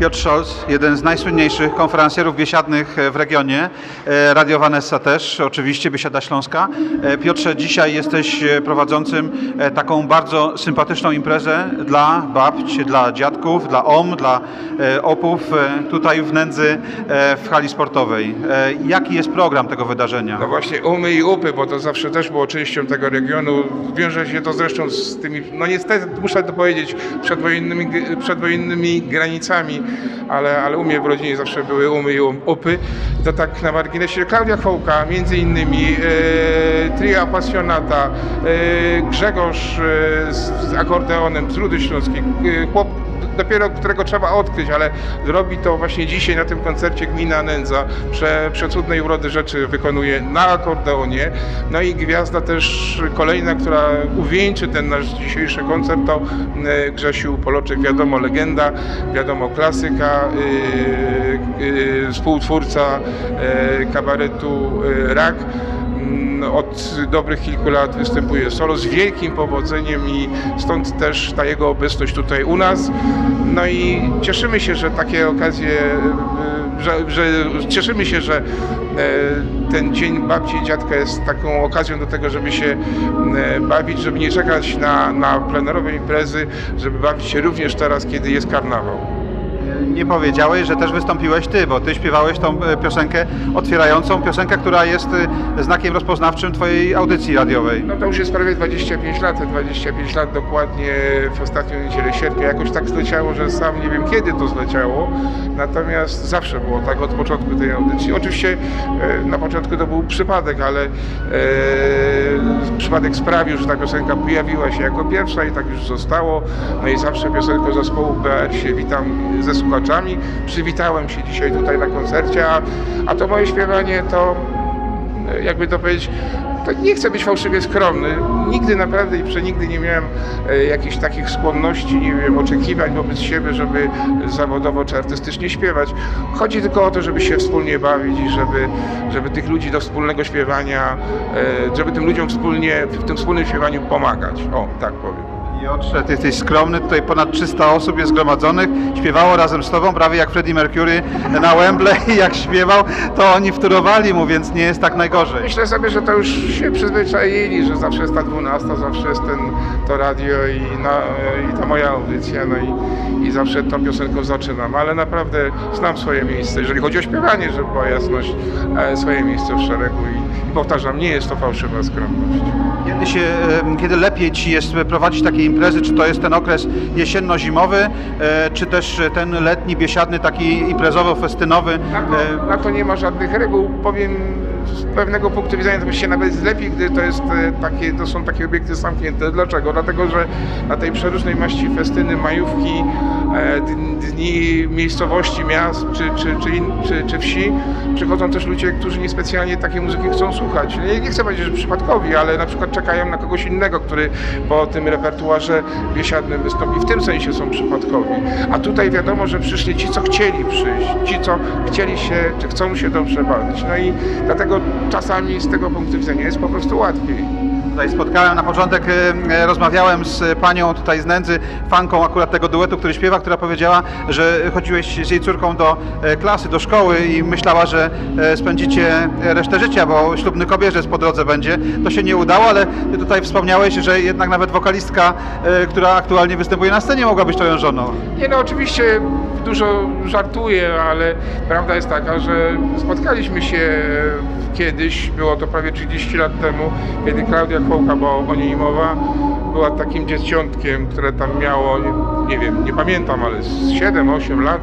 Piotr Scholz, jeden z najsłynniejszych konferencjerów biesiadnych w regionie, e, Radio Vanessa też, oczywiście Biesiada Śląska. E, Piotrze, dzisiaj jesteś e, prowadzącym e, taką bardzo sympatyczną imprezę dla babci, dla dziadków, dla om, dla e, opów e, tutaj w Nędzy e, w hali sportowej. E, Jaki jest program tego wydarzenia? No właśnie umy i upy, bo to zawsze też było częścią tego regionu. Wiąże się to zresztą z tymi, no niestety muszę to powiedzieć, przedwojennymi, przedwojennymi granicami, ale, ale u mnie w rodzinie zawsze były umy i upy. To tak na marginesie Klaudia Hołka, między innymi e, Trio Appassionata, e, Grzegorz e, z, z akordeonem z Rudy Śląskiej, e, chłop dopiero którego trzeba odkryć, ale robi to właśnie dzisiaj na tym koncercie Gmina Nędza. Prze, przecudnej urody rzeczy wykonuje na akordeonie. No i gwiazda też kolejna, która uwieńczy ten nasz dzisiejszy koncert to e, Grzesiu Poloczek, wiadomo legenda, wiadomo klasyka, yy, yy, współtwórca yy, kabaretu Rak. Od dobrych kilku lat występuje solo z wielkim powodzeniem i stąd też ta jego obecność tutaj u nas. No i cieszymy się, że takie okazje, y, że, że cieszymy się, że e, ten Dzień Babci i Dziadka jest taką okazją do tego, żeby się e, bawić, żeby nie czekać na, na plenerowe imprezy, żeby bawić się również teraz, kiedy jest karnawał. Nie powiedziałeś, że też wystąpiłeś ty, bo ty śpiewałeś tą e, piosenkę otwierającą, piosenkę, która jest e, znakiem rozpoznawczym twojej audycji radiowej. No to już jest prawie 25 lat, 25 lat dokładnie w ostatnią niedzielę sierpnia. Jakoś tak zleciało, że sam nie wiem kiedy to zleciało, natomiast zawsze było tak od początku tej audycji. Oczywiście e, na początku to był przypadek, ale e, przypadek sprawił, że ta piosenka pojawiła się jako pierwsza i tak już zostało. No i zawsze piosenkę zespołu się witam ze słuchaczami. Przywitałem się dzisiaj tutaj na koncercie, a, a to moje śpiewanie to jakby to powiedzieć, to nie chcę być fałszywie skromny. Nigdy naprawdę i przenigdy nie miałem e, jakichś takich skłonności, nie wiem, oczekiwań wobec siebie, żeby zawodowo czy artystycznie śpiewać. Chodzi tylko o to, żeby się wspólnie bawić i żeby, żeby tych ludzi do wspólnego śpiewania, e, żeby tym ludziom wspólnie, w tym wspólnym śpiewaniu pomagać. O, tak powiem. Piotrze, ty jesteś skromny, tutaj ponad 300 osób jest zgromadzonych, śpiewało razem z tobą, prawie jak Freddie Mercury na Wembley, jak śpiewał, to oni wtórowali mu, więc nie jest tak najgorzej. Myślę sobie, że to już się przyzwyczaili, że zawsze jest ta 12, zawsze jest ten, to radio i, na, i ta moja audycja, no i, i zawsze tą piosenką zaczynam, ale naprawdę znam swoje miejsce, jeżeli chodzi o śpiewanie, żeby była jasność, e, swoje miejsce w szeregu i, i powtarzam, nie jest to fałszywa skromność. Kiedy, się, kiedy lepiej ci jest prowadzić takie imprezy, czy to jest ten okres jesienno-zimowy, e, czy też ten letni, biesiadny, taki imprezowo-festynowy? Na to, na to nie ma żadnych reguł. Powiem z pewnego punktu widzenia to się nawet lepiej, gdy to jest e, takie, to są takie obiekty zamknięte. Dlaczego? Dlatego, że na tej przeróżnej maści festyny, majówki, e, dni- miejscowości, miast czy, czy, czy, czy, czy wsi przychodzą też ludzie, którzy niespecjalnie takiej muzyki chcą słuchać. Nie, nie chcę powiedzieć, że przypadkowi, ale na przykład czekają na kogoś innego, który po tym repertuarze biesiadnym wystąpi. W tym sensie są przypadkowi. A tutaj wiadomo, że przyszli ci, co chcieli przyjść, ci, co chcieli się, czy chcą się dobrze bawić. No i dlatego czasami z tego punktu widzenia jest po prostu łatwiej. Tutaj spotkałem na początek, e, rozmawiałem z panią tutaj z Nędzy, fanką akurat tego duetu, który śpiewa, która powiedziała, że chodziłeś z jej córką do e, klasy, do szkoły i myślała, że spędzicie resztę życia, bo ślubny kobierzec po drodze będzie. To się nie udało, ale tutaj wspomniałeś, że jednak nawet wokalistka, która aktualnie występuje na scenie, mogła być twoją żoną. Nie no, oczywiście dużo żartuję, ale prawda jest taka, że spotkaliśmy się kiedyś, było to prawie 30 lat temu, kiedy Klaudia Hołka, bo o niej mowa, była takim dzieciątkiem, które tam miało, nie, nie wiem, nie pamiętam, ale z 7-8 lat.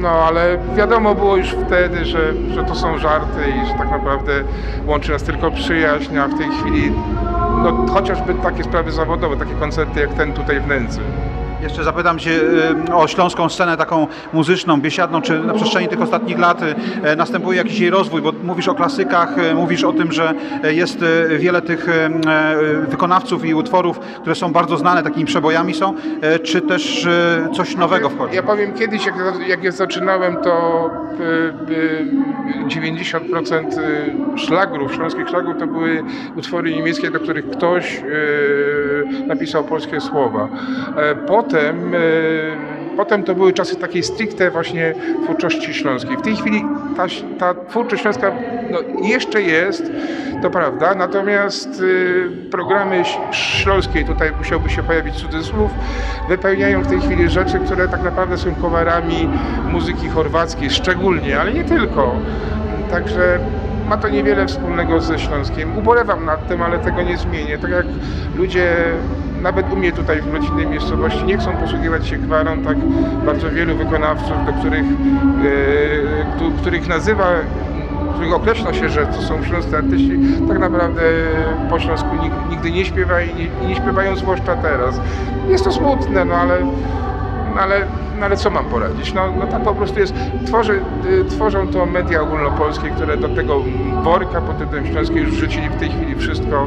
No, ale wiadomo było już wtedy, że, że to są żarty i że tak naprawdę łączy nas tylko przyjaźń, a w tej chwili no, chociażby takie sprawy zawodowe, takie koncerty jak ten tutaj w Nędzy. Jeszcze zapytam Cię e, o śląską scenę taką muzyczną, biesiadną, czy na przestrzeni tych ostatnich lat e, następuje jakiś jej rozwój, bo mówisz o klasykach, e, mówisz o tym, że jest wiele tych wykonawców i utworów, które są bardzo znane, takimi przebojami są, czy też coś nowego wchodzi? Ja powiem kiedyś, jak, jak ja zaczynałem, to y, y, 90% szlagrów, śląskich szlagrów to były utwory niemieckie, do których ktoś napisał polskie słowa. E, Potem y, potem to były czasy takiej stricte właśnie twórczości śląskiej. W tej chwili ta, ta twórczość śląska no, jeszcze jest, to prawda, natomiast y, programy śląskie, tutaj musiałby się pojawić cudzysłów, wypełniają w tej chwili rzeczy, które tak naprawdę są coverami muzyki chorwackiej, szczególnie, ale nie tylko. Także ma to niewiele wspólnego ze Śląskiem. Ubolewam nad tym, ale tego nie zmienię. Tak jak ludzie, nawet u mnie tutaj w rodzinnej miejscowości, nie chcą posługiwać się gwarą, tak bardzo wielu wykonawców, do których, e, któ- których nazywa, których określa się, że to są śląscy artyści, tak naprawdę po śląsku nig- nigdy nie śpiewa i nie, nie śpiewają zwłaszcza teraz. Jest to smutne, no ale ale, no ale co mam poradzić? No, no tak po prostu jest. Tworzy, y, tworzą to media ogólnopolskie, które do tego worka pod tytułem Śląskiej już wrzucili w tej chwili wszystko.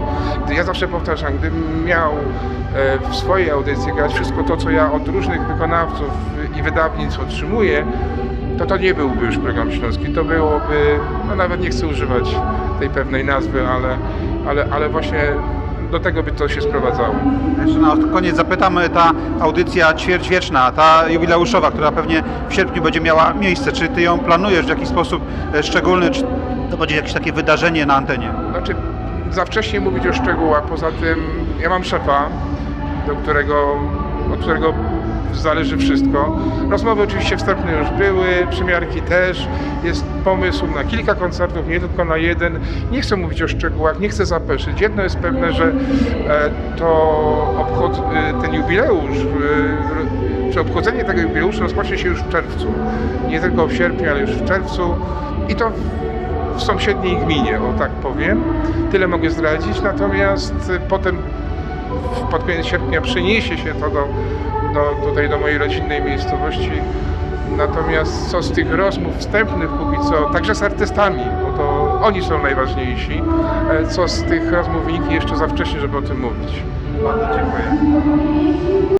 Ja zawsze powtarzam, gdybym miał e, w swojej audycji grać wszystko to, co ja od różnych wykonawców i wydawnictw otrzymuję, to to nie byłby już program śląski. To byłoby, no nawet nie chcę używać tej pewnej nazwy, ale, ale, ale właśnie do tego by to się sprowadzało. Jeszcze na koniec zapytamy, ta audycja ćwierćwieczna, ta jubileuszowa, która pewnie w sierpniu będzie miała miejsce, czy ty ją planujesz w jakiś sposób e, szczególny, czy to będzie jakieś takie wydarzenie na antenie? Znaczy, za wcześnie mówić o szczegółach. Poza tym, ja mam szefa, do którego, od którego zależy wszystko. Rozmowy oczywiście wstępne już były, przymiarki też. Jest pomysł na kilka koncertów, nie tylko na jeden. Nie chcę mówić o szczegółach, nie chcę zapeszyć. Jedno jest pewne, że e, to obchod, e, ten jubileusz, e, czy obchodzenie tego jubileuszu rozpocznie się już w czerwcu. Nie tylko w sierpniu, ale już w czerwcu. I to w sąsiedniej gminie, o tak powiem. Tyle mogę zdradzić, natomiast potem pod koniec sierpnia przeniesie się to do, do, tutaj do mojej rodzinnej miejscowości. Natomiast co z tych rozmów wstępnych póki co, także z artystami, bo to oni są najważniejsi, e, co z tych rozmów wyniki jeszcze za wcześnie, żeby o tym mówić. Bardzo dziękuję.